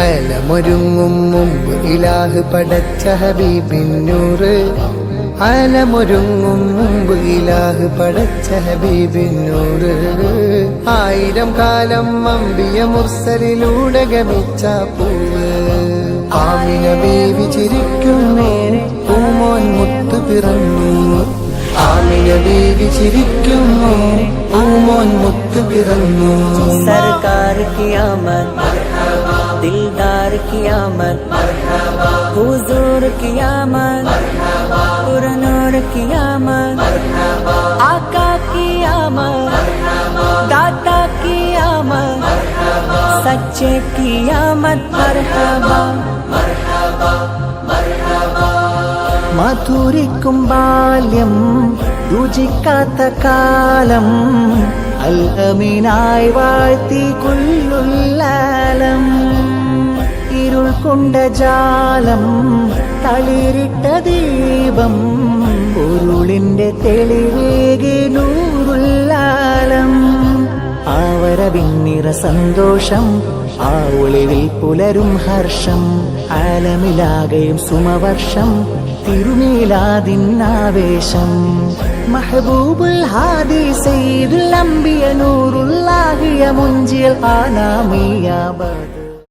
അലമൊരുങ്ങും മുമ്പ് ഇലാഹ് പടച്ച ഹബീബിന്നൂറ് അലമൊരുങ്ങും മുമ്പ് ഇലാഹ് പടച്ച ഹബീബിന്നൂറ് ആയിരം കാലം അമ്പിയ മുർസലിലൂടെ ഗമിച്ച പൂവ്. ആമിന ബേബി ചിരിക്കുന്നു പൂമോൻ മുത്തു പിറന്നു. ആമിന ബേബി ചിരിക്കുന്നു പൂമോൻ മുത്തു പിറന്നു. സർക്കാർ കിയാമ दिलदार की आमद हुजूर की आमद पुरनूर की आमद आका की आमद दाता की आमद सच्चे की आमद मरहबा മധുരിക്കും ബാല്യം രുചിക്കാത്ത കാലം അൽ അമീനായി വാഴ്ത്തി കൊല്ലുല്ലാലം കൊണ്ട ജാലം തളിരിട്ട ദീപം ഉരുളിന്റെ തെളിവേകി നൂറുല്ലാലം. ആവരവിന്നിറ സന്തോഷം ആ ഒളിവിൽ പുലരും ഹർഷം ആലമിലാകയും സുമവർഷം തിരുമേലാതിന്നാവേശം. മഹബൂബുൽ ഹാദി സയ്യിദുൽ അംബിയ നൂറുല്ലാഹിയ മുഞ്ചിയൽ ആനാമിയ ബദ